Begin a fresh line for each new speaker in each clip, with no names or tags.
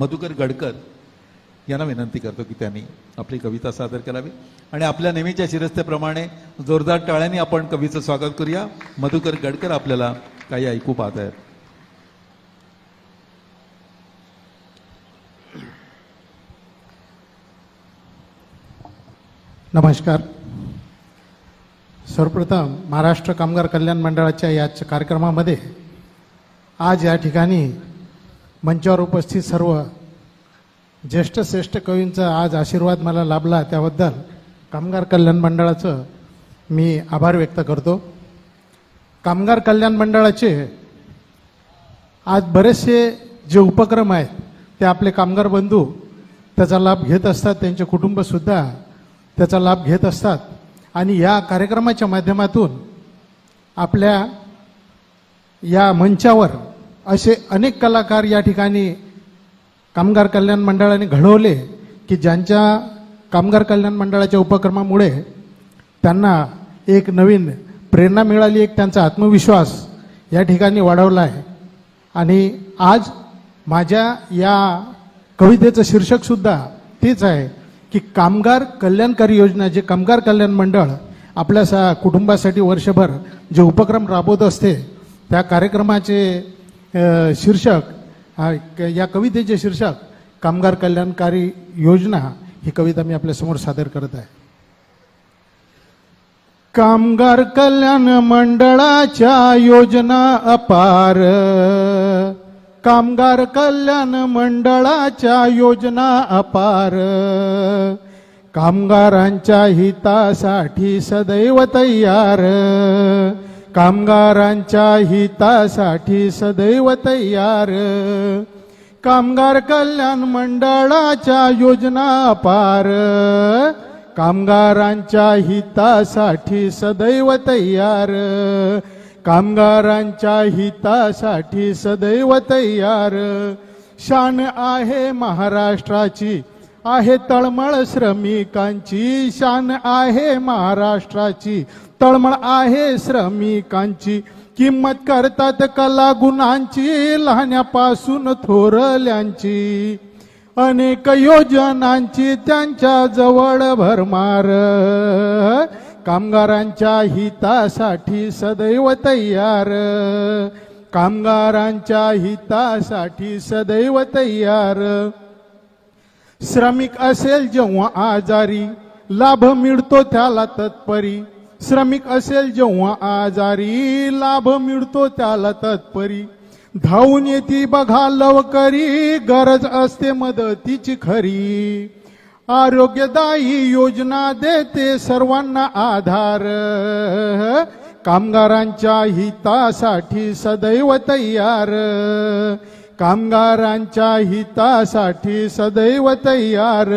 मधुकर गडकर यांना विनंती करतो की त्यांनी आपली कविता सादर करावी. आणि आपल्या नेहमीच्या शिरस्तेप्रमाणे जोरदार टाळ्यांनी आपण कवीचं स्वागत करूया. मधुकर गडकर आपल्याला काही ऐकू पाहत आहेत
नमस्कार. सर्वप्रथम महाराष्ट्र कामगार कल्याण मंडळाच्या या कार्यक्रमामध्ये आज या ठिकाणी मंचावर उपस्थित सर्व ज्येष्ठ श्रेष्ठ कवींचा आज आशीर्वाद मला लाभला त्याबद्दल कामगार कल्याण मंडळाचं मी आभार व्यक्त करतो. कामगार कल्याण मंडळाचे आज बरेचसे जे उपक्रम आहेत ते आपले कामगार बंधू त्याचा लाभ घेत असतात त्यांचे कुटुंबसुद्धा त्याचा लाभ घेत असतात. आणि या कार्यक्रमाच्या माध्यमातून आपल्या या मंचावर असे अनेक कलाकार या ठिकाणी कामगार कल्याण मंडळाने घडवले की ज्यांच्या कामगार कल्याण मंडळाच्या उपक्रमामुळे त्यांना एक नवीन प्रेरणा मिळाली एक त्यांचा आत्मविश्वास या ठिकाणी वाढवला आहे. आणि आज माझ्या या कवितेचं शीर्षकसुद्धा तेच आहे की कामगार कल्याणकारी योजना जे कामगार कल्याण मंडळ आपल्या सा कुटुंबासाठी वर्षभर जे उपक्रम राबवत असते त्या कार्यक्रमाचे शीर्षक या कवितेचे शीर्षक कामगार कल्याणकारी योजना ही कविता मी आपल्यासमोर सादर करत आहे. कामगार कल्याण मंडळाच्या योजना अपार. कामगार कल्याण मंडळाच्या योजना अपार. कामगारांच्या हितासाठी सदैव तयार. कामगारांच्या हितासाठी सदैव तयार. कामगार कल्याण मंडळाच्या योजना अपार कामगारांच्या हितासाठी सदैव तयार. कामगारांच्या हितासाठी सदैव तयार. शान आहे महाराष्ट्राची आहे तळमळ श्रमिकांची. शान आहे महाराष्ट्राची. तळमळ आहे श्रमिकांची. किंमत करतात कला गुणांची लहान्यापासून थोरल्यांची. अनेक योजनांची त्यांच्या जवळ भरमार. कामगारांच्या हितासाठी सदैव तयार. कामगारांच्या हितासाठी सदैव तयार. श्रमिक असेल जेव्हा आजारी लाभ मिळतो त्याला तत्परी. श्रमिक असेल जेव्हा आजारी लाभ मिळतो त्याला तत्परी. धावून येते बघा लवकरी गरज असते मदतीची खरी. आरोग्यदायी योजना देते सर्वांना आधार. कामगारांच्या हितासाठी सदैव तयार. कामगारांच्या हितासाठी सदैव तयार.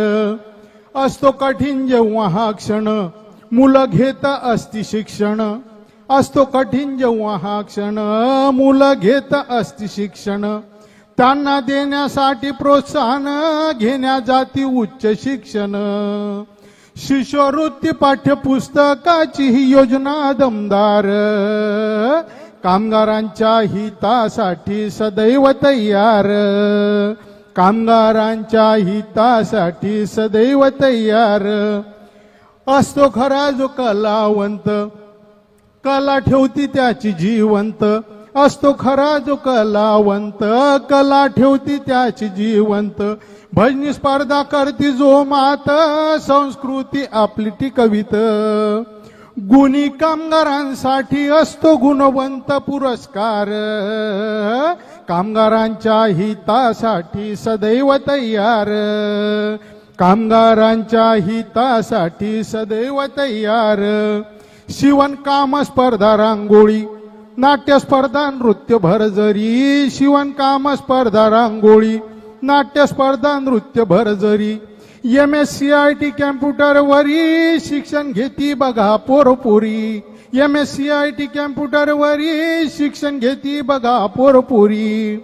असतो कठीण जेव्हा हा क्षण मुलं घेत असती शिक्षण. असतो कठीण जेव्हा हा क्षण मुलं घेत असती शिक्षण. त्यांना देण्यासाठी प्रोत्साहन घेण्या जाती उच्च शिक्षण. शिष्यवृत्ती पाठ्यपुस्तकाची ही योजना दमदार. कामगारांच्या हितासाठी सदैव तयार. कामगारांच्या हितासाठी सदैव तयार. असतो खरा जो कलावंत कला ठेवती त्याची जिवंत. असतो खरा जो कलावंत कला ठेवती त्याची जिवंत. भजनी स्पर्धा करती जो मात संस्कृती आपली टिकवित गुणी कामगारांसाठी असतो गुणवंत पुरस्कार. कामगारांच्या हितासाठी सदैव तयार. कामगारांच्या हितासाठी सदैव तयार. शिवणकाम स्पर्धा रांगोळी नाट्य स्पर्धा नृत्य भरजरी शिवणकाम स्पर्धा रांगोळी नाट्य स्पर्धा नृत्य भरजरी M S C I T कॅम्प्युटरवरी शिक्षण घेती बघा पोरपुरी. M S C I T कॅम्प्युटरवरी शिक्षण घेती बघा पोरपुरी.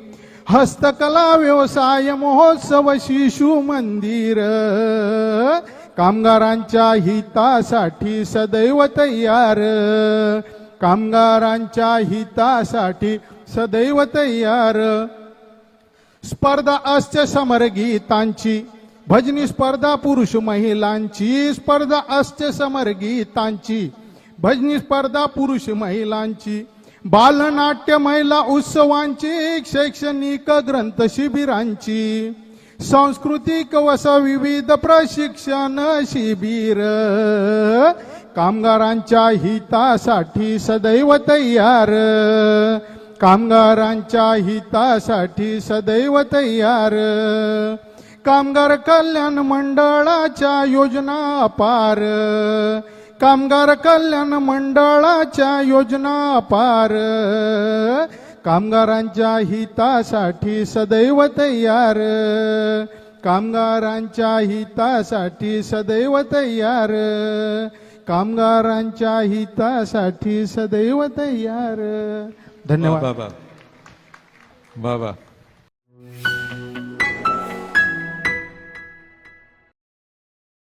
हस्तकला व्यवसाय महोत्सव शिशु मंदिर. कामगारांच्या हितासाठी सदैव तयार. कामगारांच्या हितासाठी सदैव तयार. स्पर्धा असते समरगीतांची भजनी स्पर्धा पुरुष महिलांची स्पर्धा असते समरगीतांची. भजनी स्पर्धा पुरुष महिलांची बालनाट्य महिला उत्सवांची शैक्षणिक ग्रंथ शिबिरांची सांस्कृतिक वस विविध प्रशिक्षण शिबिर. कामगारांच्या हितासाठी सदैव तयार. कामगारांच्या हितासाठी सदैव तयार. कामगार कल्याण मंडळाच्या योजना अपार कामगार कल्याण मंडळाच्या योजना अपार कामगारांच्या हितासाठी सदैव तयार. कामगारांच्या हितासाठी सदैव तयार. कामगारांच्या हितासाठी सदैव तयार. धन्यवाद.
बाबा बाबा.